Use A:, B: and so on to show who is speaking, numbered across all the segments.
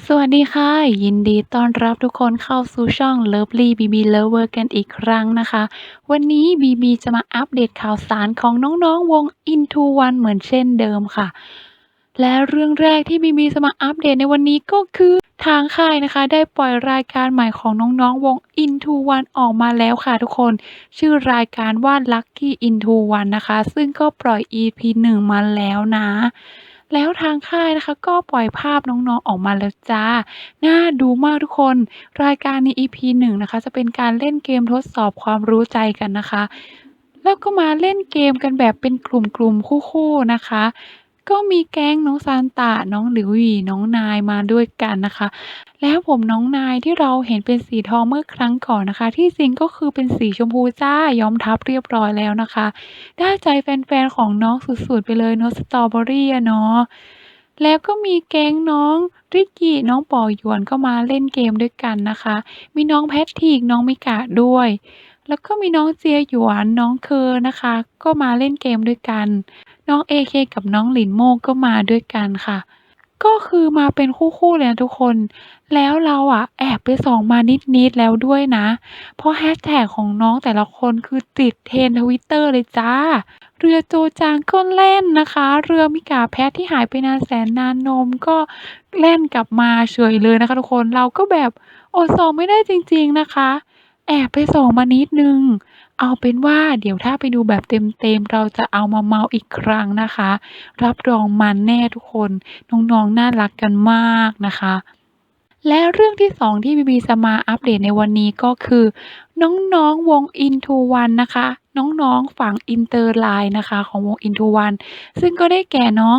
A: สวัสดีค่ะ ยินดีต้อนรับทุกคนเข้าสู่ช่อง Lovely BB Lover กันอีกครั้งนะคะ วันนี้ BB จะมาอัปเดตข่าวสารของน้องๆวง INTO1 เหมือนเช่นเดิมค่ะ และเรื่องแรกที่ BB จะมาอัปเดตในวันนี้ก็คือทางค่ายนะคะ ได้ปล่อยรายการใหม่ของน้องๆวง INTO1 ออกมาแล้วค่ะทุกคน ชื่อรายการว่า Lucky INTO1 นะคะ ซึ่งก็ปล่อย EP 1 มาแล้วนะ แล้วทางค่ายนะคะก็ปล่อยภาพน้องๆออกมาแล้วจ้า น่าดูมากทุกคน รายการใน EP 1นะคะ จะเป็นการเล่นเกมทดสอบความรู้ใจกันนะคะ แล้วก็มาเล่นเกมกันแบบเป็นกลุ่มๆคู่ๆนะคะ ก็มีแก๊งน้องซานตา น้องหลิวหยี่ น้องนายมาด้วยกันนะคะ แล้วผมน้องนายที่เราเห็นเป็นสีทองเมื่อครั้งก่อนนะคะ ที่จริงก็คือเป็นสีชมพูจ้าย้อมทับเรียบร้อยแล้วนะคะ ได้ใจแฟนๆของน้องสุดๆไปเลยเนาะสตรอเบอรี่อะเนาะ แล้วก็มีแก๊งน้องริกกี้น้องปอหยวนก็มาเล่นเกมด้วยกันนะคะ มีน้องแพททีกน้องมิกะด้วย แล้วก็มีน้องเจียหยวนน้องเคอนะคะ ก็มาเล่นเกมด้วยกัน น้องเอเคกับน้องหลินโมก็มาด้วยกันค่ะ ก็คือมาเป็นคู่ๆเลยนะทุกคน แล้วเราอะแอบไปส่องมานิดๆแล้วด้วยนะ เพราะแฮชแท็กของน้องแต่ละคนคือติด Trend Twitter เลยจ้า เรือโจจางก็เล่นนะคะ เรือมิกาแพทที่หายไปนานแสนนานนมก็เล่นกลับมาเฉยเลยนะคะทุกคน เราก็แบบอดส่องไม่ได้จริงๆนะคะ แอบไปส่องมานิดนึง เอาเป็นว่าเดี๋ยวถ้าไปดูแบบเต็มๆ เราจะเอามาเมาอีกครั้งนะคะ รับรองมันแน่ทุกคน น้องๆ น่ารักกันมากนะคะ และเรื่องที่ 2 ที่ BB จะมาอัปเดตในวันนี้ก็คือ น้องๆ วง INTO1 นะคะน้องๆ ฝั่งอินเตอร์ไลน์นะคะ ของวง INTO1 ซึ่งก็ได้แก่น้อง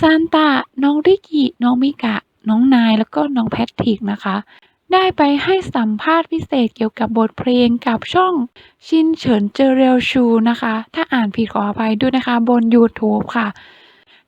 A: ซานตะน้องริกกี้น้องมิกะ น้องนาย แล้วก็น้องแพทริกนะคะ ได้ไปให้สัมภาษณ์พิเศษเกี่ยวกับบทเพลงกับช่องชินเฉินเจอเรียวชูนะคะ ถ้าอ่านผิดขออภัยด้วยนะคะบนยูทูบค่ะ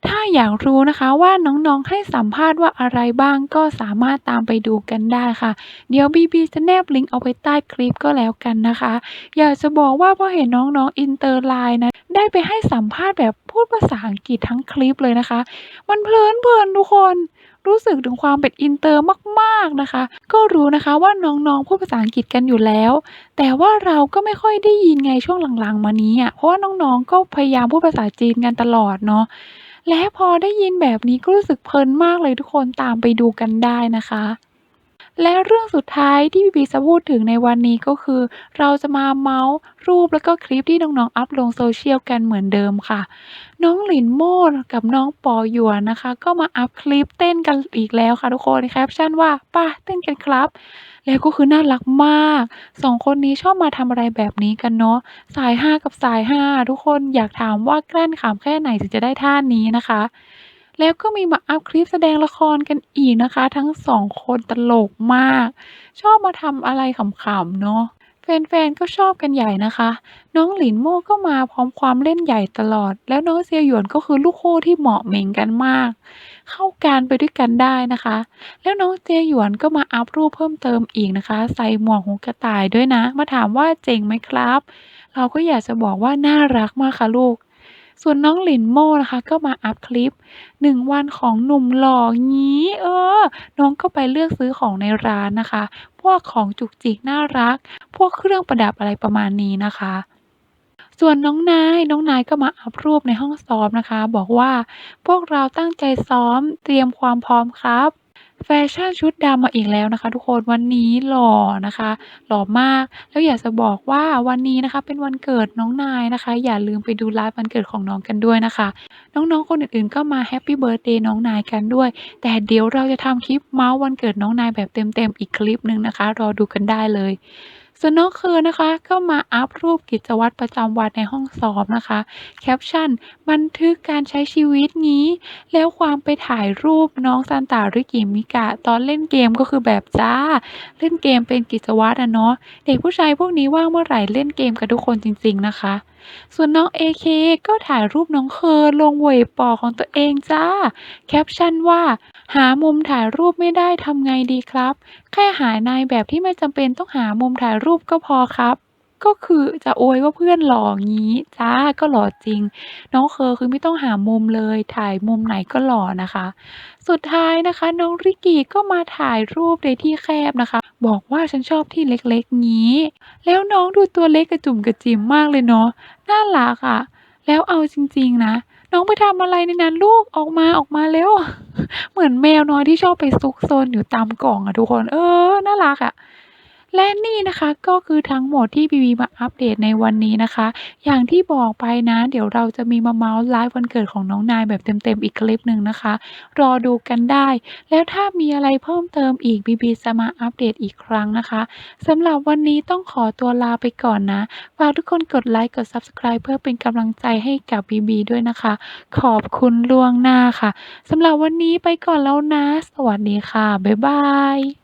A: ถ้าอยากรู้นะคะว่าน้องๆให้สัมภาษณ์ว่าอะไรบ้างก็สามารถตามไปดูกันได้ค่ะ เดี๋ยว BB จะแนบลิงก์เอาไว้ใต้คลิปก็แล้วกันนะคะ อยากจะบอกว่าพอเห็นน้องๆอินเตอร์ไลน์นะได้ไปให้สัมภาษณ์แบบพูดภาษาอังกฤษทั้งคลิปเลยนะคะ มันเพลินเพลินทุกคนรู้สึกถึงความเป็นอินเตอร์มากๆนะคะ ก็รู้นะคะว่าน้องๆพูดภาษาอังกฤษกันอยู่แล้ว แต่ว่าเราก็ไม่ค่อยได้ยินไงช่วงหลังๆ มานี้อะเพราะว่าน้องๆก็พยายามพูดภาษาจีนกันตลอดเนาะ และพอได้ยินแบบนี้ก็รู้สึกเพลินมากเลยทุกคนตามไปดูกันได้นะคะ และเรื่องสุดท้ายที่ BB จะพูดถึงในวันนี้ก็คือ เราจะมาเมาท์รูปแล้วก็คลิปที่น้องๆอัปลง Social กันเหมือนเดิมค่ะ น้องหลินโม่กับน้องปอหยวนนะคะ ก็มาอัปคลิปเต้นกันอีกแล้วค่ะทุกคนแคปชั่นว่า"ไปเต้นกันครับ"แล้วก็คือน่ารักมาก2คนนี้ชอบมาทำอะไรแบบนี้กันเนาะสายฮากับสายฮาทุกคนอยากถามว่ากลั้นขำแค่ไหนถึงจะได้ท่านี้นะคะ แล้วก็มีมาอัปคลิปแสดงละครกันอีกนะคะ ทั้ง2คนตลกมาก ชอบมาทำอะไรขำๆเนาะแฟนๆ ก็ชอบกันใหญ่นะคะ น้องหลินโม่ก็มาพร้อมความเล่นใหญ่ตลอด แล้วน้องเซียหยวนก็คือลูกคู่ที่เหมาะเหม็งกันมาก เข้ากันไปด้วยกันได้นะคะ แล้วน้องเจียหยวนก็มาอัปรูปเพิ่มเติมอีกนะคะ ใส่หมวกหูกระต่ายด้วยนะ มาถามว่าเจ๋งไหมครับ เราก็อยากจะบอกว่าน่ารักมากค่ะลูก ส่วนน้องหลินโม่นะคะ ก็มาอัปคลิป 1 วันของหนุ่มหล่องี้ เออ น้องก็ไปเลือกซื้อของในร้านนะคะ พวกของจุกจิกน่ารัก พวกเครื่องประดับอะไรประมาณนี้นะคะส่วนน้องนาย น้องนายก็มาอัปรูปในห้องซ้อมนะคะ บอกว่า"พวกเราตั้งใจซ้อมเตรียมความพร้อมครับ" แฟชั่นชุดดำมาอีกแล้วนะคะทุกคน วันนี้หล่อนะคะ หล่อมาก แล้วอยากจะบอกว่าวันนี้นะคะเป็นวันเกิดน้องนายนะคะ อย่าลืมไปดูไลฟ์วันเกิดของน้องกันด้วยนะคะ น้องๆคนอื่นๆก็มาแฮปปี้เบิร์ดเดย์น้องนายกันด้วย แต่เดี๋ยวเราจะทำคลิปเมาส์วันเกิดน้องนายแบบเต็มๆอีกคลิปหนึ่งนะคะ รอดูกันได้เลย ส่วนน้องเคอนะคะ ก็มาอัปรูปกิจวัตรประจำวันในห้องซ้อมนะคะแคปชั่น"บันทึกการใช้ชีวิตงี้"แล้วความไปถ่ายรูปน้องซานตะริกิมิกะ ตอนเล่นเกมก็คือแบบจ้า เล่นเกมเป็นกิจวัตรอะเนาะเด็กผู้ชายพวกนี้ว่างเมื่อไหร่เล่นเกมกันทุกคนจริง ๆ นะคะ ส่วนน้องเอเคก็ถ่ายรูปน้องเคอลงเวยปอของตัวเองจ้า แคปชั่นว่า"หามุมถ่ายรูปไม่ได้ทำไงดีครับแค่หานายแบบที่ไม่จำเป็นต้องหามุมถ่ายรูปก็พอครับ"ก็คือจะอวยว่าเพื่อนหล่องี้จ้ะก็หล่อจริง น้องเคอคือไม่ต้องหามุมเลย ถ่ายมุมไหนก็หล่อนะคะ สุดท้ายนะคะ น้องริกิก็มาถ่ายรูปในที่แคบนะคะ บอกว่าฉันชอบที่เล็กๆงี้ แล้วน้องดูตัวเล็กกระจุ่มกระจิ๋มมากเลยเนาะน่ารักอะแล้วเอาจริงๆนะ น้องไปทำอะไรในนั้นลูกออกมาออกมาเร็ว เหมือนแมวน้อยที่ชอบไปซุกซนอยู่ตามกล่องอะทุกคน เออ น่ารักอะ และนี่นะคะก็คือทั้งหมดที่บีบีมาอัปเดตในวันนี้นะคะ อย่างที่บอกไปนะ เดี๋ยวเราจะมีมาเมาท์ไลฟ์วันเกิดของน้องนายแบบเต็มๆอีกคลิปหนึ่งนะคะ รอดูกันได้ แล้วถ้ามีอะไรเพิ่มเติมอีกบีบีจะมาอัปเดตอีกครั้งนะคะสำหรับวันนี้ต้องขอตัวลาไปก่อนนะฝากทุกคนกดไลค์กด Subscribe เพื่อเป็นกำลังใจให้กับบีบีด้วยนะคะ ขอบคุณล่วงหน้าค่ะสำหรับวันนี้ไปก่อนแล้วนะ สวัสดีค่ะ บ๊ายบาย